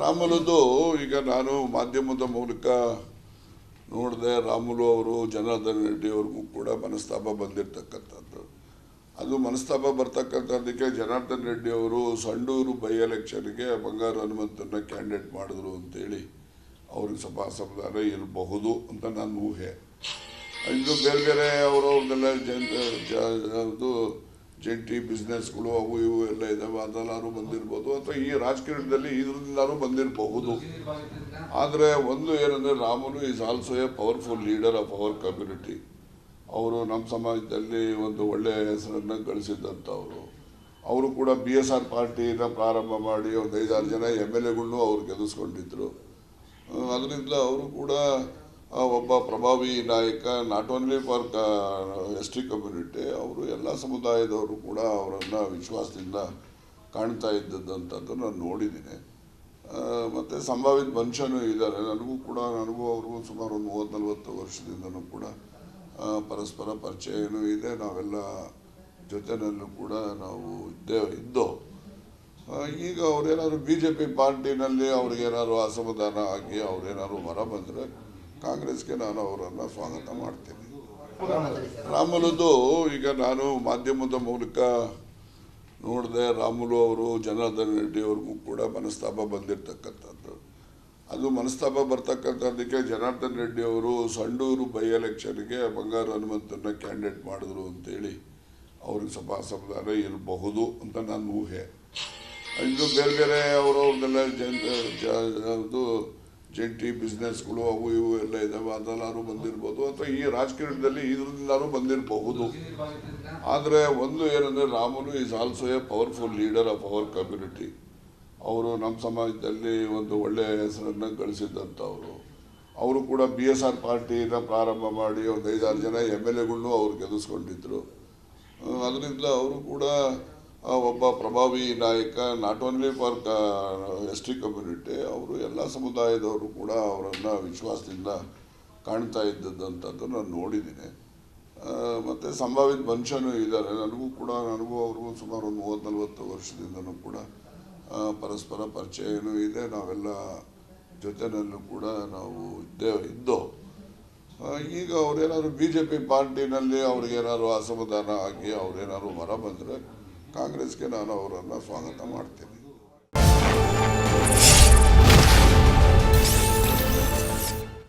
ರಾಮುಲುದು ಈಗ ನಾನು ಮಾಧ್ಯಮದ ಮೂಲಕ ನೋಡಿದೆ ರಾಮುಲು ಅವರು, ಜನಾರ್ದನ್ ರೆಡ್ಡಿ ಅವ್ರಿಗೂ ಕೂಡ ಮನಸ್ತಾಪ ಬಂದಿರತಕ್ಕಂಥದ್ದು. ಅದು ಮನಸ್ತಾಪ ಬರ್ತಕ್ಕಂಥದ್ದಕ್ಕೆ ಜನಾರ್ದನ್ ರೆಡ್ಡಿ ಅವರು ಸಂಡೂರು ಬೈ ಎಲೆಕ್ಷನ್ಗೆ ಬಂಗಾರ ಹನುಮಂತನ ಕ್ಯಾಂಡಿಡೇಟ್ ಮಾಡಿದ್ರು ಅಂತೇಳಿ ಅವ್ರಿಗೆ ಸಭಾ ಅಸಮಾಧಾನ ಇರಬಹುದು ಅಂತ ನನ್ನ ಊಹೆ. ಇದು ಬೇರೆ ಬೇರೆ ಅವರವ್ರನ್ನೆಲ್ಲ ಇದು ಜಂಟಿ ಬಿಸ್ನೆಸ್ಗಳು ಅವು ಇವು ಎಲ್ಲ ಇದಾವೆ, ಅದೆಲ್ಲಾರು ಬಂದಿರ್ಬೋದು. ಅಥವಾ ಈ ರಾಜಕೀಯದಲ್ಲಿ ಇದರಿಂದಾನು ಬಂದಿರಬಹುದು. ಆದರೆ ಒಂದು ಏನಂದರೆ ರಾಮನು is also a powerful leader of our community ಅವರು ನಮ್ಮ ಸಮಾಜದಲ್ಲಿ ಒಂದು ಒಳ್ಳೆಯ ಹೆಸರನ್ನು ಗಳಿಸಿದ್ದಂಥವರು ಅವರು ಕೂಡ ಬಿ ಎಸ್ ಆರ್ ಪಾರ್ಟಿನ ಪ್ರಾರಂಭ ಮಾಡಿ ಒಂದು ಐದಾರು ಜನ ಎಂ ಎಲ್ ಎಗಳ್ನೂ ಅವ್ರು ಗೆಲ್ಲಿಸ್ಕೊಂಡಿದ್ರು. ಅದರಿಂದ ಅವರು ಕೂಡ ಒಬ್ಬ ಪ್ರಭಾವಿ ನಾಯಕ not only for S T community ಅವರು ಎಲ್ಲ ಸಮುದಾಯದವರು ಕೂಡ ಅವರನ್ನು ವಿಶ್ವಾಸದಿಂದ ಕಾಣ್ತಾ ಇದ್ದದ್ದಂಥದ್ದು ನಾನು ನೋಡಿದ್ದೀನಿ. ಮತ್ತು ಸಂಭಾವಿತ ಮನುಷ್ಯನೂ ಇದ್ದಾರೆ. ನನಗೂ ಕೂಡ, ನನಗೂ ಅವ್ರಿಗೂ ಸುಮಾರು ಒಂದು ಮೂವತ್ತು ನಲ್ವತ್ತು ವರ್ಷದಿಂದನೂ ಕೂಡ ಪರಸ್ಪರ ಪರಿಚಯನೂ ಇದೆ. ನಾವೆಲ್ಲ ಜೊತೆಯಲ್ಲೂ ಕೂಡ ನಾವು ಇದ್ದೇ, ಇದ್ದೋ. ಈಗ ಅವ್ರೇನಾದ್ರು ಬಿ ಜೆ ಪಿ ಪಾರ್ಟಿನಲ್ಲಿ ಅವ್ರಿಗೇನಾದ್ರು ಅಸಮಾಧಾನ ಆಗಿ ಅವ್ರೇನಾದ್ರು ಹೊರ ಬಂದರೆ ಕಾಂಗ್ರೆಸ್ಗೆ ನಾನು ಅವರನ್ನು ಸ್ವಾಗತ ಮಾಡ್ತೀನಿ. ರಾಮುಲುದು ಈಗ ನಾನು ಮಾಧ್ಯಮದ ಮೂಲಕ ನೋಡಿದೆ ರಾಮುಲು ಅವರು ಜನಾರ್ದನ್ ರೆಡ್ಡಿ ಅವ್ರಿಗೂ ಕೂಡ ಮನಸ್ತಾಪ ಬಂದಿರತಕ್ಕಂಥದ್ದು. ಅದು ಮನಸ್ತಾಪ ಬರ್ತಕ್ಕಂಥದ್ದಕ್ಕೆ ಜನಾರ್ದನ್ ರೆಡ್ಡಿ ಅವರು ಸಂಡೂರು ಬೈ ಎಲೆಕ್ಷನ್ಗೆ ಬಂಗಾರು ಹನುಮಂತನ ಕ್ಯಾಂಡಿಡೇಟ್ ಮಾಡಿದ್ರು ಅಂತೇಳಿ ಅವ್ರಿಗೆ ಸ್ವಲ್ಪ ಅಸಮಾಧಾನ ಇರಬಹುದು ಅಂತ ನನ್ನ ಊಹೆ. ಇದು ಬೇರೆ ಬೇರೆ ಅವರವ್ರನ್ನೆಲ್ಲ ಇದು ಜಂಟಿ ಬಿಸ್ನೆಸ್ಗಳು ಅವು ಇವು ಎಲ್ಲ ಇದಾವೆ, ಅದೆಲ್ಲಾರು ಬಂದಿರ್ಬೋದು ಅಥವಾ ಈ ರಾಜಕೀಯದಲ್ಲಿ ಇದರಿಂದಾರು ಬಂದಿರಬಹುದು. ಆದರೆ ಒಂದು ಏನಂದರೆ ರಾಮನು is also a powerful leader of our community. ಅವರು ನಮ್ಮ ಸಮಾಜದಲ್ಲಿ ಒಂದು ಒಳ್ಳೆಯ ಹೆಸರನ್ನು ಗಳಿಸಿದ್ದಂಥವರು ಅವರು ಕೂಡ ಬಿ ಎಸ್ ಆರ್ ಪಾರ್ಟಿನ ಪ್ರಾರಂಭ ಮಾಡಿ ಒಂದು ಐದಾರು ಜನ ಎಂ ಎಲ್ ಎಗಳನ್ನೂ ಅವ್ರು ಗೆಲ್ಲಿಸ್ಕೊಂಡಿದ್ರು. ಅದರಿಂದ ಅವರು ಕೂಡ ಒಬ್ಬ ಪ್ರಭಾವಿ ನಾಯಕ not only for S T community ಅವರು ಎಲ್ಲ ಸಮುದಾಯದವರು ಕೂಡ ಅವರನ್ನು ವಿಶ್ವಾಸದಿಂದ ಕಾಣ್ತಾ ಇದ್ದದ್ದಂಥದ್ದು ನಾನು ನೋಡಿದ್ದೀನಿ. ಮತ್ತು ಸಂಭಾವಿತ ಮನುಷ್ಯನೂ ಇದ್ದಾರೆ. ನನಗೂ ಕೂಡ, ನನಗೂ ಅವ್ರಿಗೂ ಸುಮಾರು ಒಂದು ಮೂವತ್ತು ನಲ್ವತ್ತು ವರ್ಷದಿಂದನೂ ಕೂಡ ಪರಸ್ಪರ ಪರಿಚಯನೂ ಇದೆ. ನಾವೆಲ್ಲ ಜೊತೆನಲ್ಲೂ ಕೂಡ ನಾವು ಇದ್ದೇ, ಇದ್ದೋ. ಈಗ ಅವ್ರೇನಾದ್ರು ಬಿ ಜೆ ಪಿ ಪಾರ್ಟಿನಲ್ಲಿ ಅವ್ರಿಗೇನಾದ್ರು ಅಸಮಾಧಾನ ಆಗಿ ಅವ್ರೇನಾದ್ರು ಹೊರ ಬಂದರೆ ಕಾಂಗ್ರೆಸ್ಗೆ ನಾನು ಅವರನ್ನು ಸ್ವಾಗತ ಮಾಡ್ತೀನಿ.